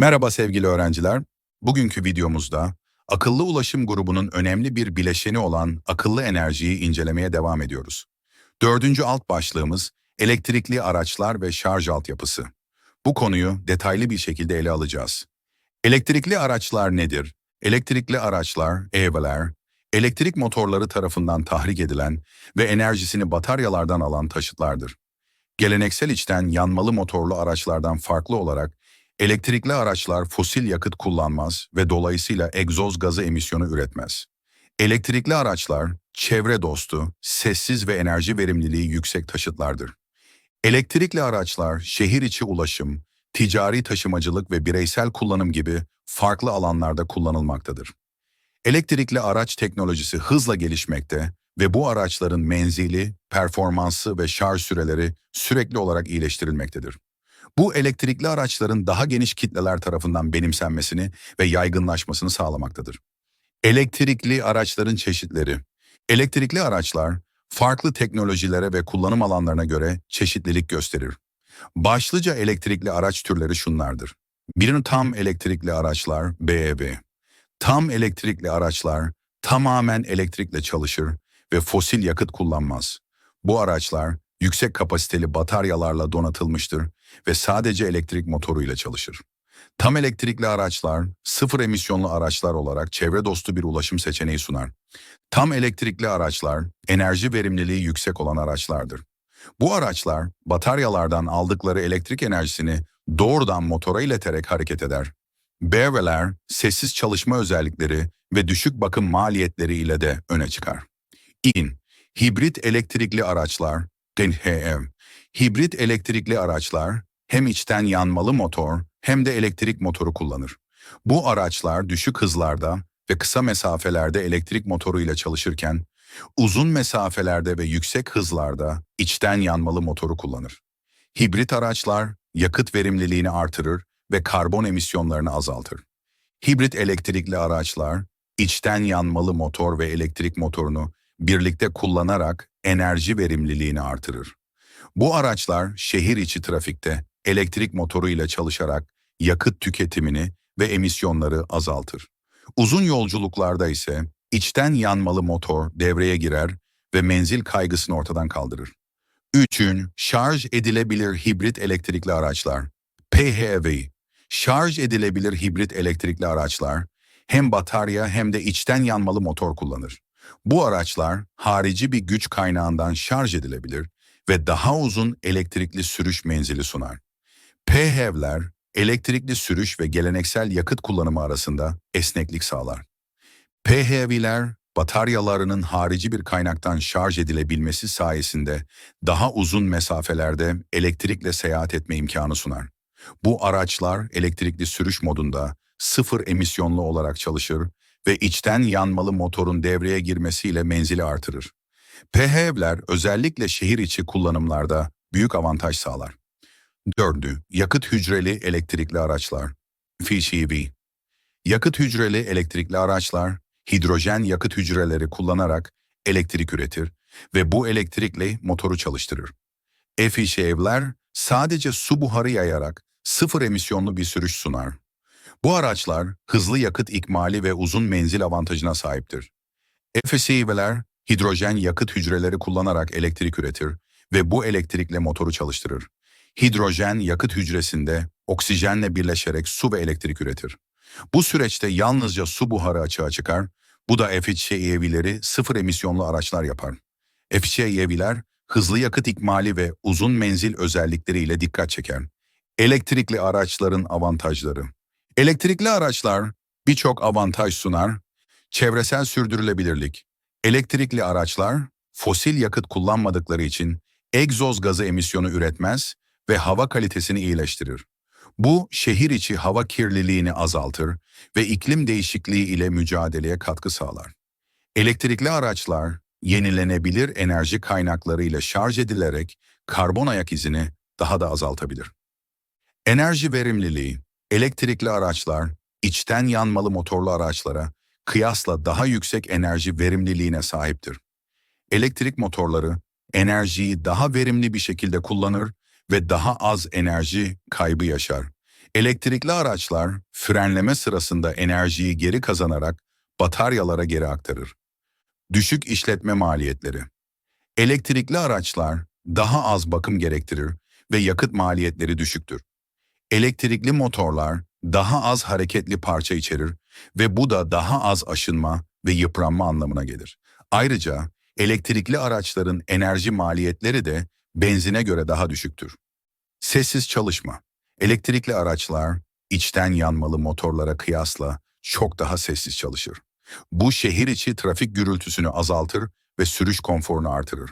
Merhaba sevgili öğrenciler. Bugünkü videomuzda akıllı ulaşım grubunun önemli bir bileşeni olan akıllı enerjiyi incelemeye devam ediyoruz. Dördüncü alt başlığımız elektrikli araçlar ve şarj altyapısı. Bu konuyu detaylı bir şekilde ele alacağız. Elektrikli araçlar nedir? Elektrikli araçlar, EV'ler, elektrik motorları tarafından tahrik edilen ve enerjisini bataryalardan alan taşıtlardır. Geleneksel içten yanmalı motorlu araçlardan farklı olarak Elektrikli araçlar fosil yakıt kullanmaz ve dolayısıyla egzoz gazı emisyonu üretmez. Elektrikli araçlar çevre dostu, sessiz ve enerji verimliliği yüksek taşıtlardır. Elektrikli araçlar şehir içi ulaşım, ticari taşımacılık ve bireysel kullanım gibi farklı alanlarda kullanılmaktadır. Elektrikli araç teknolojisi hızla gelişmekte ve bu araçların menzili, performansı ve şarj süreleri sürekli olarak iyileştirilmektedir. Bu elektrikli araçların daha geniş kitleler tarafından benimsenmesini ve yaygınlaşmasını sağlamaktadır. Elektrikli araçların çeşitleri Elektrikli araçlar, farklı teknolojilere ve kullanım alanlarına göre çeşitlilik gösterir. Başlıca elektrikli araç türleri şunlardır. Birini tam elektrikli araçlar, BEV. Tam elektrikli araçlar tamamen elektrikle çalışır ve fosil yakıt kullanmaz. Bu araçlar yüksek kapasiteli bataryalarla donatılmıştır ve sadece elektrik motoruyla çalışır. Tam elektrikli araçlar, sıfır emisyonlu araçlar olarak çevre dostu bir ulaşım seçeneği sunar. Tam elektrikli araçlar, enerji verimliliği yüksek olan araçlardır. Bu araçlar, bataryalardan aldıkları elektrik enerjisini doğrudan motora ileterek hareket eder. BEV'ler, sessiz çalışma özellikleri ve düşük bakım maliyetleri ile de öne çıkar. İn, hibrit elektrikli araçlar, HEV, hibrit elektrikli araçlar hem içten yanmalı motor hem de elektrik motoru kullanır. Bu araçlar düşük hızlarda ve kısa mesafelerde elektrik motoruyla çalışırken, uzun mesafelerde ve yüksek hızlarda içten yanmalı motoru kullanır. Hibrit araçlar yakıt verimliliğini artırır ve karbon emisyonlarını azaltır. Hibrit elektrikli araçlar içten yanmalı motor ve elektrik motorunu birlikte kullanarak enerji verimliliğini artırır. Bu araçlar şehir içi trafikte elektrik motoruyla çalışarak yakıt tüketimini ve emisyonları azaltır. Uzun yolculuklarda ise içten yanmalı motor devreye girer ve menzil kaygısını ortadan kaldırır. 3. Şarj edilebilir hibrit elektrikli araçlar. PHEV. Şarj edilebilir hibrit elektrikli araçlar hem batarya hem de içten yanmalı motor kullanır. Bu araçlar harici bir güç kaynağından şarj edilebilir ve daha uzun elektrikli sürüş menzili sunar. PHEV'ler elektrikli sürüş ve geleneksel yakıt kullanımı arasında esneklik sağlar. PHEV'ler bataryalarının harici bir kaynaktan şarj edilebilmesi sayesinde daha uzun mesafelerde elektrikle seyahat etme imkanı sunar. Bu araçlar elektrikli sürüş modunda sıfır emisyonlu olarak çalışır ve içten yanmalı motorun devreye girmesiyle menzili artırır. PHEV'ler özellikle şehir içi kullanımlarda büyük avantaj sağlar. Dördü, yakıt hücreli elektrikli araçlar. FHEV. Yakıt hücreli elektrikli araçlar, hidrojen yakıt hücreleri kullanarak elektrik üretir ve bu elektrikle motoru çalıştırır. FHEV'ler sadece su buharı yayarak sıfır emisyonlu bir sürüş sunar. Bu araçlar hızlı yakıt ikmali ve uzun menzil avantajına sahiptir. FSEV'ler hidrojen yakıt hücreleri kullanarak elektrik üretir ve bu elektrikle motoru çalıştırır. Hidrojen yakıt hücresinde oksijenle birleşerek su ve elektrik üretir. Bu süreçte yalnızca su buharı açığa çıkar, bu da FHEV'leri sıfır emisyonlu araçlar yapar. FHEV'ler hızlı yakıt ikmali ve uzun menzil özellikleriyle dikkat çeker. Elektrikli araçların avantajları Elektrikli araçlar birçok avantaj sunar. Çevresel sürdürülebilirlik. Elektrikli araçlar fosil yakıt kullanmadıkları için egzoz gazı emisyonu üretmez ve hava kalitesini iyileştirir. Bu şehir içi hava kirliliğini azaltır ve iklim değişikliği ile mücadeleye katkı sağlar. Elektrikli araçlar yenilenebilir enerji kaynakları ile şarj edilerek karbon ayak izini daha da azaltabilir. Enerji verimliliği Elektrikli araçlar, içten yanmalı motorlu araçlara kıyasla daha yüksek enerji verimliliğine sahiptir. Elektrik motorları enerjiyi daha verimli bir şekilde kullanır ve daha az enerji kaybı yaşar. Elektrikli araçlar frenleme sırasında enerjiyi geri kazanarak bataryalara geri aktarır. Düşük işletme maliyetleri. Elektrikli araçlar daha az bakım gerektirir ve yakıt maliyetleri düşüktür. Elektrikli motorlar daha az hareketli parça içerir ve bu da daha az aşınma ve yıpranma anlamına gelir. Ayrıca elektrikli araçların enerji maliyetleri de benzine göre daha düşüktür. Sessiz çalışma. Elektrikli araçlar içten yanmalı motorlara kıyasla çok daha sessiz çalışır. Bu şehir içi trafik gürültüsünü azaltır ve sürüş konforunu artırır.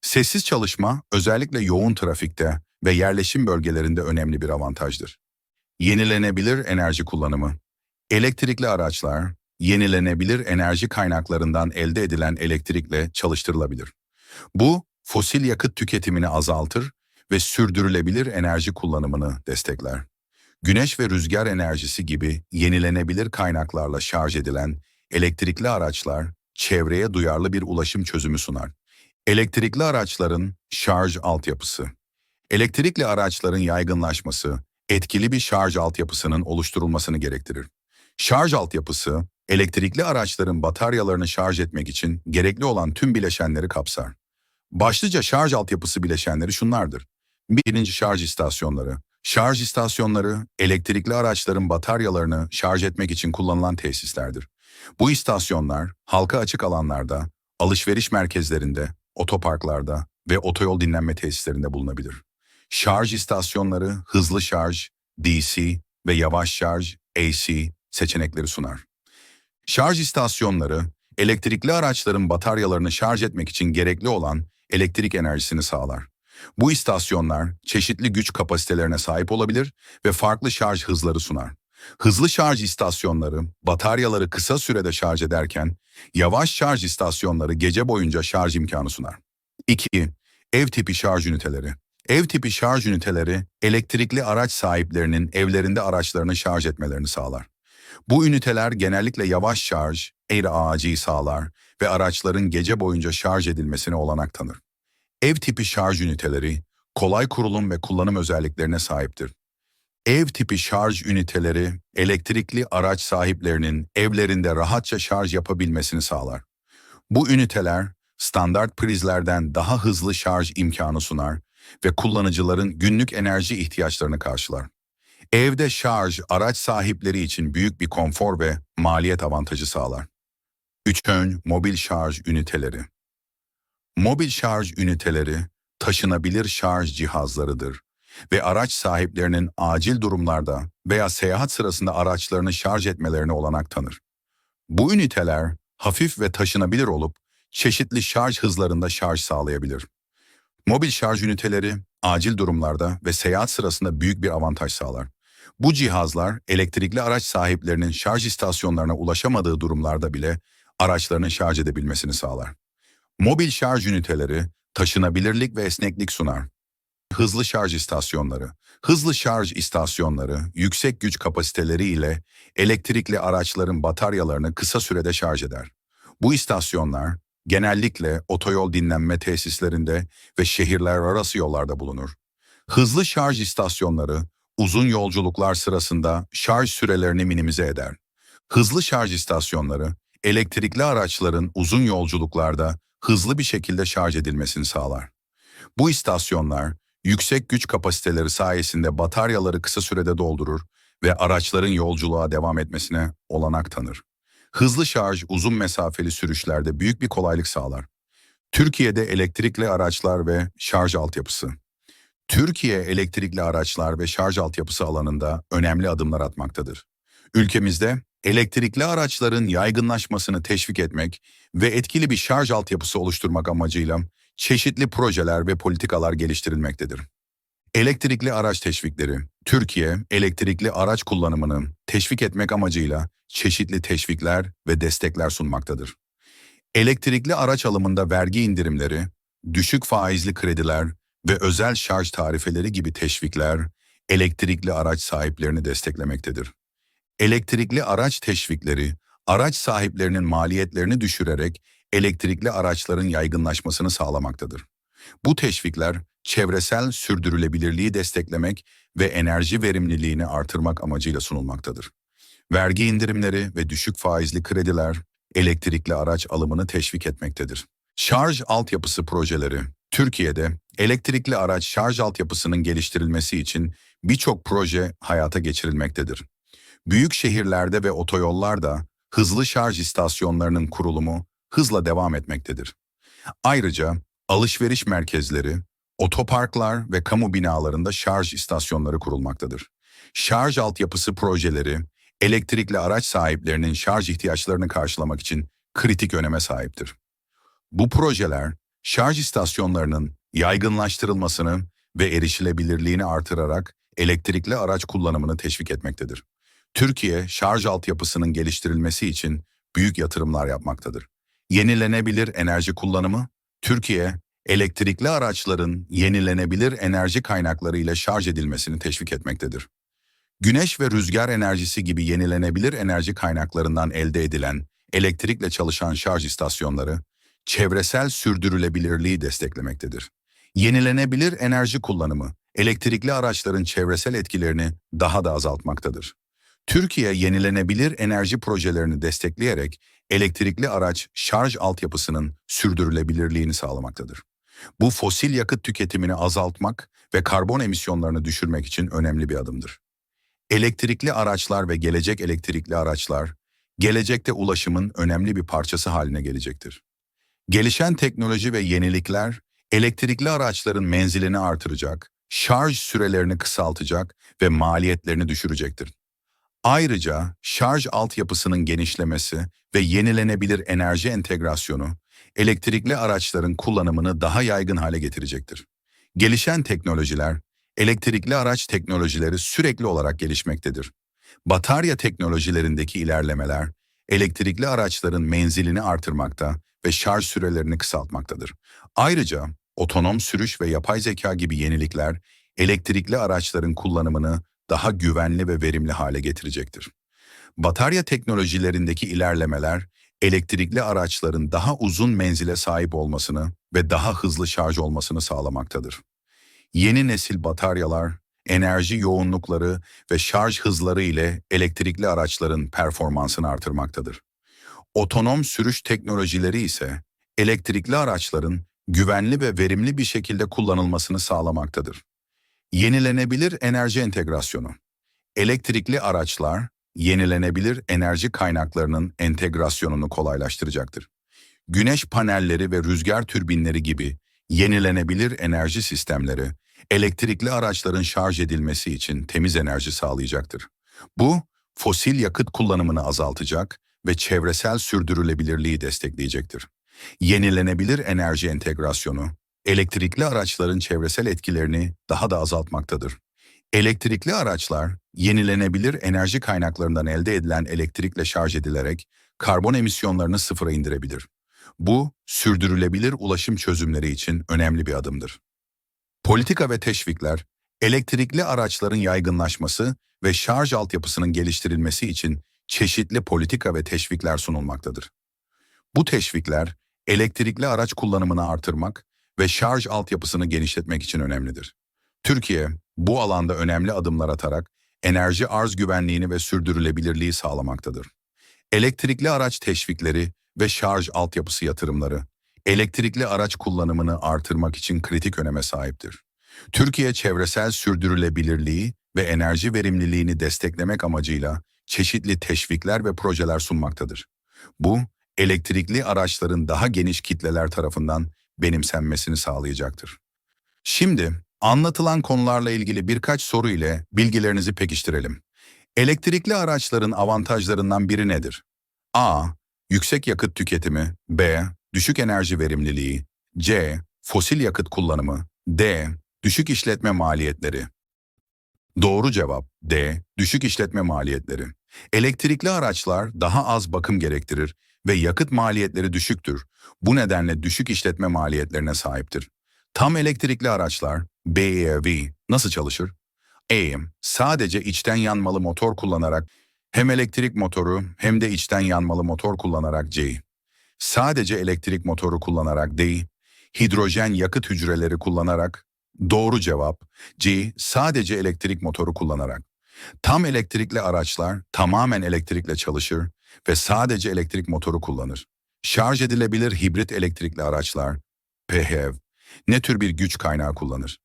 Sessiz çalışma özellikle yoğun trafikte ve yerleşim bölgelerinde önemli bir avantajdır. Yenilenebilir enerji kullanımı. Elektrikli araçlar yenilenebilir enerji kaynaklarından elde edilen elektrikle çalıştırılabilir. Bu fosil yakıt tüketimini azaltır ve sürdürülebilir enerji kullanımını destekler. Güneş ve rüzgar enerjisi gibi yenilenebilir kaynaklarla şarj edilen elektrikli araçlar çevreye duyarlı bir ulaşım çözümü sunar. Elektrikli araçların şarj altyapısı. Elektrikli araçların yaygınlaşması, etkili bir şarj altyapısının oluşturulmasını gerektirir. Şarj altyapısı, elektrikli araçların bataryalarını şarj etmek için gerekli olan tüm bileşenleri kapsar. Başlıca şarj altyapısı bileşenleri şunlardır. Birinci şarj istasyonları. Şarj istasyonları, elektrikli araçların bataryalarını şarj etmek için kullanılan tesislerdir. Bu istasyonlar, halka açık alanlarda, alışveriş merkezlerinde, otoparklarda ve otoyol dinlenme tesislerinde bulunabilir. Şarj istasyonları hızlı şarj, DC ve yavaş şarj, AC seçenekleri sunar. Şarj istasyonları, elektrikli araçların bataryalarını şarj etmek için gerekli olan elektrik enerjisini sağlar. Bu istasyonlar çeşitli güç kapasitelerine sahip olabilir ve farklı şarj hızları sunar. Hızlı şarj istasyonları bataryaları kısa sürede şarj ederken, yavaş şarj istasyonları gece boyunca şarj imkanı sunar. 2. Ev tipi şarj üniteleri. Ev tipi şarj üniteleri, elektrikli araç sahiplerinin evlerinde araçlarını şarj etmelerini sağlar. Bu üniteler genellikle yavaş şarj, air ağacıyı sağlar ve araçların gece boyunca şarj edilmesine olanak tanır. Ev tipi şarj üniteleri, kolay kurulum ve kullanım özelliklerine sahiptir. Ev tipi şarj üniteleri, elektrikli araç sahiplerinin evlerinde rahatça şarj yapabilmesini sağlar. Bu üniteler, standart prizlerden daha hızlı şarj imkanı sunar ve kullanıcıların günlük enerji ihtiyaçlarını karşılar. Evde şarj, araç sahipleri için büyük bir konfor ve maliyet avantajı sağlar. 3. Ön mobil şarj üniteleri. Mobil şarj üniteleri taşınabilir şarj cihazlarıdır ve araç sahiplerinin acil durumlarda veya seyahat sırasında araçlarını şarj etmelerine olanak tanır. Bu üniteler hafif ve taşınabilir olup çeşitli şarj hızlarında şarj sağlayabilir. Mobil şarj üniteleri acil durumlarda ve seyahat sırasında büyük bir avantaj sağlar. Bu cihazlar elektrikli araç sahiplerinin şarj istasyonlarına ulaşamadığı durumlarda bile araçlarını şarj edebilmesini sağlar. Mobil şarj üniteleri taşınabilirlik ve esneklik sunar. Hızlı şarj istasyonları. Hızlı şarj istasyonları yüksek güç kapasiteleri ile elektrikli araçların bataryalarını kısa sürede şarj eder. Bu istasyonlar genellikle otoyol dinlenme tesislerinde ve şehirler arası yollarda bulunur. Hızlı şarj istasyonları uzun yolculuklar sırasında şarj sürelerini minimize eder. Hızlı şarj istasyonları elektrikli araçların uzun yolculuklarda hızlı bir şekilde şarj edilmesini sağlar. Bu istasyonlar yüksek güç kapasiteleri sayesinde bataryaları kısa sürede doldurur ve araçların yolculuğa devam etmesine olanak tanır. Hızlı şarj uzun mesafeli sürüşlerde büyük bir kolaylık sağlar. Türkiye'de elektrikli araçlar ve şarj altyapısı. Türkiye elektrikli araçlar ve şarj altyapısı alanında önemli adımlar atmaktadır. Ülkemizde elektrikli araçların yaygınlaşmasını teşvik etmek ve etkili bir şarj altyapısı oluşturmak amacıyla çeşitli projeler ve politikalar geliştirilmektedir. Elektrikli araç teşvikleri, Türkiye elektrikli araç kullanımını teşvik etmek amacıyla çeşitli teşvikler ve destekler sunmaktadır. Elektrikli araç alımında vergi indirimleri, düşük faizli krediler ve özel şarj tarifeleri gibi teşvikler elektrikli araç sahiplerini desteklemektedir. Elektrikli araç teşvikleri, araç sahiplerinin maliyetlerini düşürerek elektrikli araçların yaygınlaşmasını sağlamaktadır. Bu teşvikler çevresel sürdürülebilirliği desteklemek ve enerji verimliliğini artırmak amacıyla sunulmaktadır. Vergi indirimleri ve düşük faizli krediler elektrikli araç alımını teşvik etmektedir. Şarj altyapısı projeleri Türkiye'de elektrikli araç şarj altyapısının geliştirilmesi için birçok proje hayata geçirilmektedir. Büyük şehirlerde ve otoyollarda hızlı şarj istasyonlarının kurulumu hızla devam etmektedir. Ayrıca alışveriş merkezleri, otoparklar ve kamu binalarında şarj istasyonları kurulmaktadır. Şarj altyapısı projeleri, elektrikli araç sahiplerinin şarj ihtiyaçlarını karşılamak için kritik öneme sahiptir. Bu projeler, şarj istasyonlarının yaygınlaştırılmasını ve erişilebilirliğini artırarak elektrikli araç kullanımını teşvik etmektedir. Türkiye, şarj altyapısının geliştirilmesi için büyük yatırımlar yapmaktadır. Yenilenebilir enerji kullanımı, Türkiye, elektrikli araçların yenilenebilir enerji kaynakları ile şarj edilmesini teşvik etmektedir. Güneş ve rüzgar enerjisi gibi yenilenebilir enerji kaynaklarından elde edilen elektrikle çalışan şarj istasyonları, çevresel sürdürülebilirliği desteklemektedir. Yenilenebilir enerji kullanımı, elektrikli araçların çevresel etkilerini daha da azaltmaktadır. Türkiye yenilenebilir enerji projelerini destekleyerek elektrikli araç şarj altyapısının sürdürülebilirliğini sağlamaktadır. Bu fosil yakıt tüketimini azaltmak ve karbon emisyonlarını düşürmek için önemli bir adımdır. Elektrikli araçlar ve gelecek elektrikli araçlar, gelecekte ulaşımın önemli bir parçası haline gelecektir. Gelişen teknoloji ve yenilikler, elektrikli araçların menzilini artıracak, şarj sürelerini kısaltacak ve maliyetlerini düşürecektir. Ayrıca şarj altyapısının genişlemesi ve yenilenebilir enerji entegrasyonu, elektrikli araçların kullanımını daha yaygın hale getirecektir. Gelişen teknolojiler, elektrikli araç teknolojileri sürekli olarak gelişmektedir. Batarya teknolojilerindeki ilerlemeler, elektrikli araçların menzilini artırmakta ve şarj sürelerini kısaltmaktadır. Ayrıca otonom sürüş ve yapay zeka gibi yenilikler, elektrikli araçların kullanımını daha güvenli ve verimli hale getirecektir. Batarya teknolojilerindeki ilerlemeler, elektrikli araçların daha uzun menzile sahip olmasını ve daha hızlı şarj olmasını sağlamaktadır. Yeni nesil bataryalar, enerji yoğunlukları ve şarj hızları ile elektrikli araçların performansını artırmaktadır. Otonom sürüş teknolojileri ise elektrikli araçların güvenli ve verimli bir şekilde kullanılmasını sağlamaktadır. Yenilenebilir enerji entegrasyonu. Elektrikli araçlar, yenilenebilir enerji kaynaklarının entegrasyonunu kolaylaştıracaktır. Güneş panelleri ve rüzgar türbinleri gibi yenilenebilir enerji sistemleri, elektrikli araçların şarj edilmesi için temiz enerji sağlayacaktır. Bu, fosil yakıt kullanımını azaltacak ve çevresel sürdürülebilirliği destekleyecektir. Yenilenebilir enerji entegrasyonu, elektrikli araçların çevresel etkilerini daha da azaltmaktadır. Elektrikli araçlar, yenilenebilir enerji kaynaklarından elde edilen elektrikle şarj edilerek karbon emisyonlarını sıfıra indirebilir. Bu, sürdürülebilir ulaşım çözümleri için önemli bir adımdır. Politika ve teşvikler, elektrikli araçların yaygınlaşması ve şarj altyapısının geliştirilmesi için çeşitli politika ve teşvikler sunulmaktadır. Bu teşvikler, elektrikli araç kullanımını artırmak ve şarj altyapısını genişletmek için önemlidir. Türkiye, bu alanda önemli adımlar atarak enerji arz güvenliğini ve sürdürülebilirliği sağlamaktadır. Elektrikli araç teşvikleri ve şarj altyapısı yatırımları, elektrikli araç kullanımını artırmak için kritik öneme sahiptir. Türkiye çevresel sürdürülebilirliği ve enerji verimliliğini desteklemek amacıyla çeşitli teşvikler ve projeler sunmaktadır. Bu, elektrikli araçların daha geniş kitleler tarafından benimsenmesini sağlayacaktır. Şimdi anlatılan konularla ilgili birkaç soru ile bilgilerinizi pekiştirelim. Elektrikli araçların avantajlarından biri nedir? A. Yüksek yakıt tüketimi B. Düşük enerji verimliliği C. Fosil yakıt kullanımı D. Düşük işletme maliyetleri Doğru cevap D. Düşük işletme maliyetleri. Elektrikli araçlar daha az bakım gerektirir ve yakıt maliyetleri düşüktür. Bu nedenle düşük işletme maliyetlerine sahiptir. Tam elektrikli araçlar BEV nasıl çalışır? E, sadece içten yanmalı motor kullanarak hem elektrik motoru hem de içten yanmalı motor kullanarak C. Sadece elektrik motoru kullanarak D. hidrojen yakıt hücreleri kullanarak. Doğru cevap C. Sadece elektrik motoru kullanarak. Tam elektrikli araçlar tamamen elektrikle çalışır ve sadece elektrik motoru kullanır. Şarj edilebilir hibrit elektrikli araçlar PHEV ne tür bir güç kaynağı kullanır?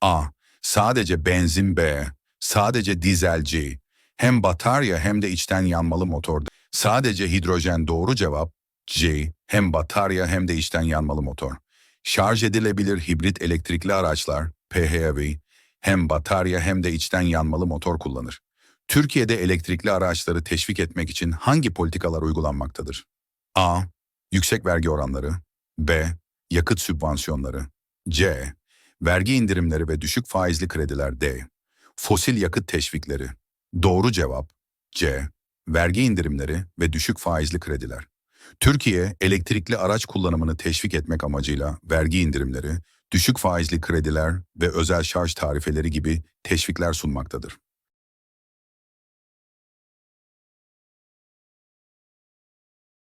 A. Sadece benzin B. Sadece dizel C. Hem batarya hem de içten yanmalı motor. Sadece hidrojen doğru cevap C. Hem batarya hem de içten yanmalı motor. Şarj edilebilir hibrit elektrikli araçlar PHEV hem batarya hem de içten yanmalı motor kullanır. Türkiye'de elektrikli araçları teşvik etmek için hangi politikalar uygulanmaktadır? A. Yüksek vergi oranları B. Yakıt sübvansiyonları C. Vergi indirimleri ve düşük faizli krediler D. Fosil yakıt teşvikleri. Doğru cevap C. Vergi indirimleri ve düşük faizli krediler. Türkiye, elektrikli araç kullanımını teşvik etmek amacıyla vergi indirimleri, düşük faizli krediler ve özel şarj tarifeleri gibi teşvikler sunmaktadır.